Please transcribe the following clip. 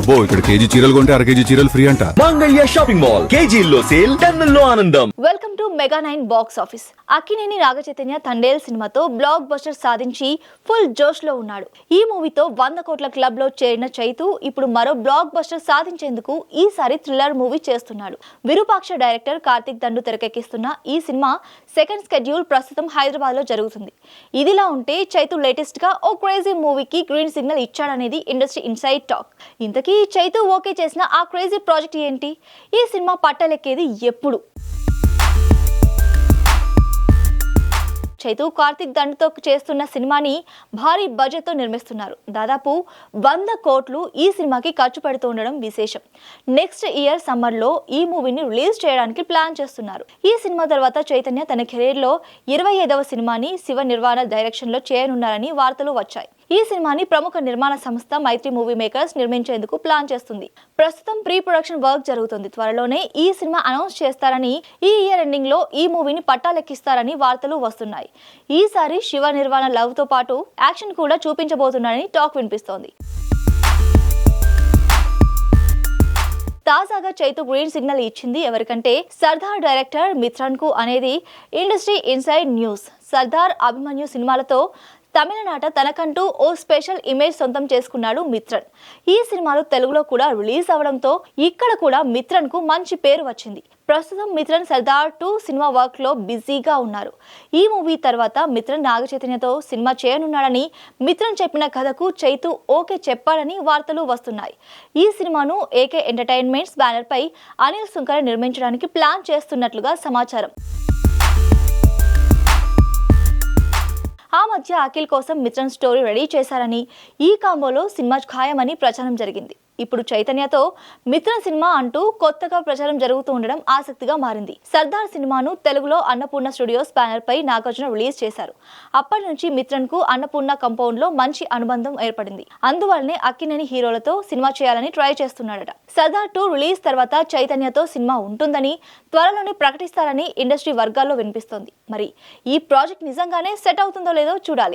అబ్బో ఇక్కడ కేజీ చీరలు కొంటే అర కేజీ చీరలు ఫ్రీ అంట. Mangalya shopping mall. కేజీల్లో సేల్ టన్నుల్లో ఆనందం. Welcome to mega nine box office. Akkineni Nagachaitanya Thandel సినిమాతో బ్లాక్ బస్టర్ సాధించి ఫుల్ జోష్లో ఉన్నాడు. ఈ మూవీతో వంద కోట్ల క్లబ్లో చేరిన చైతు ఇప్పుడు మరో బ్లాక్ బస్టర్ సాధించేందుకు ఈసారి థ్రిల్లర్ మూవీ చేస్తున్నాడు. విరూపాక్ష డైరెక్టర్ కార్తిక్ దండు తెరకెక్కిస్తున్న ఈ సినిమా సెకండ్ స్కెడ్యూల్ ప్రస్తుతం హైదరాబాద్లో జరుగుతుంది. ఇదిలా ఉంటే చైతు లేటెస్ట్గా ఓ క్రేజీ మూవీకి గ్రీన్ సిగ్నల్ ఇచ్చాడనేది ఇండస్ట్రీ ఇన్సైడ్ టాక్. ఇంతకీ చైతు ఓకే చేసిన ఆ క్రేజీ ప్రాజెక్ట్ ఏంటి? ఈ సినిమా పట్టలెక్కేది ఎప్పుడు? చైతు కార్తిక్ దండ్తో చేస్తున్న సినిమాని భారీ బడ్జెట్తో నిర్మిస్తున్నారు. దాదాపు వంద కోట్లు ఈ సినిమాకి ఖర్చు పెడుతూ ఉండడం విశేషం. నెక్స్ట్ ఇయర్ సమ్మర్లో ఈ మూవీని రిలీజ్ చేయడానికి ప్లాన్ చేస్తున్నారు. ఈ సినిమా తర్వాత చైతన్య తన కెరీర్లో ఇరవై ఐదవ సినిమాని శివ నిర్వాణ డైరెక్షన్లో చేయనున్నారని వార్తలు వచ్చాయి. ఈ సినిమాని ప్రముఖ నిర్మాణ సంస్థ మైత్రి మూవీ మేకర్స్ నిర్మించేందుకు ప్లాన్ చేస్తుంది. ప్రస్తుతం ప్రీ ప్రొడక్షన్ వర్క్ జరుగుతుంది. త్వరలోనే ఈ సినిమా అనౌన్స్ చేస్తారని ఈ ఇయర్ ఎండింగ్లో ఈ మూవీని పట్టాలెక్కిస్తారని వార్తలు వస్తున్నాయి. ఈసారి శివ నిర్వాణ లవ్తో పాటు యాక్షన్ కూడా చూపించబోతున్నారని టాక్ వినిపిస్తోంది. తాజాగా చైతు గ్రీన్ సిగ్నల్ ఇచ్చింది ఎవరికంటే సర్దార్ డైరెక్టర్ మిత్రన్కు అనేది industry inside news. Sardar Abhimanyu సినిమాలతో తమిళనాట తనకంటూ ఓ స్పెషల్ ఇమేజ్ సొంతం చేసుకున్నాడు మిత్రన్. ఈ సినిమాలు తెలుగులో కూడా రిలీజ్ అవడంతో ఇక్కడ కూడా మిత్రన్కు మంచి పేరు వచ్చింది. ప్రస్తుతం మిత్రన్ సర్దార్ టూ సినిమా వర్క్లో బిజీగా ఉన్నారు. ఈ మూవీ తర్వాత మిత్రన్ నాగచైతన్యతో సినిమా చేయనున్నాడని మిత్రన్ చెప్పిన కథకు చైతు ఓకే చెప్పాడని వార్తలు వస్తున్నాయి. ఈ సినిమాను ఏకే ఎంటర్టైన్మెంట్స్ బ్యానర్ పై అనిల్ సుంకర నిర్మించడానికి ప్లాన్ చేస్తున్నట్లుగా సమాచారం. మధ్య అఖిల్ కోసం మిత్రన్ స్టోరీ రెడీ చేశారని ఈ కాంబోలో సినిమా ఖాయమని ప్రచారం జరిగింది. ఇప్పుడు చైతన్యతో మిత్రన్ సినిమా అంటూ కొత్తగా ప్రచారం జరుగుతూ ఉండడం ఆసక్తిగా మారింది. సర్దార్ సినిమాను తెలుగులో అన్నపూర్ణ స్టూడియోస్ బ్యానర్ పై నాగార్జున రిలీజ్ చేశారు. అప్పటి నుంచి మిత్రన్కు అన్నపూర్ణ కంపౌండ్లో మంచి అనుబంధం ఏర్పడింది. అందువల్లనే అక్కినేని హీరోలతో సినిమా చేయాలని ట్రై చేస్తున్నాడట. సర్దార్ టూ రిలీజ్ తర్వాత చైతన్యతో సినిమా ఉంటుందని త్వరలోనే ప్రకటిస్తారని ఇండస్ట్రీ వర్గాల్లో వినిపిస్తోంది. మరి ఈ ప్రాజెక్ట్ నిజంగానే సెట్ అవుతుందో లేదో చూడాలి.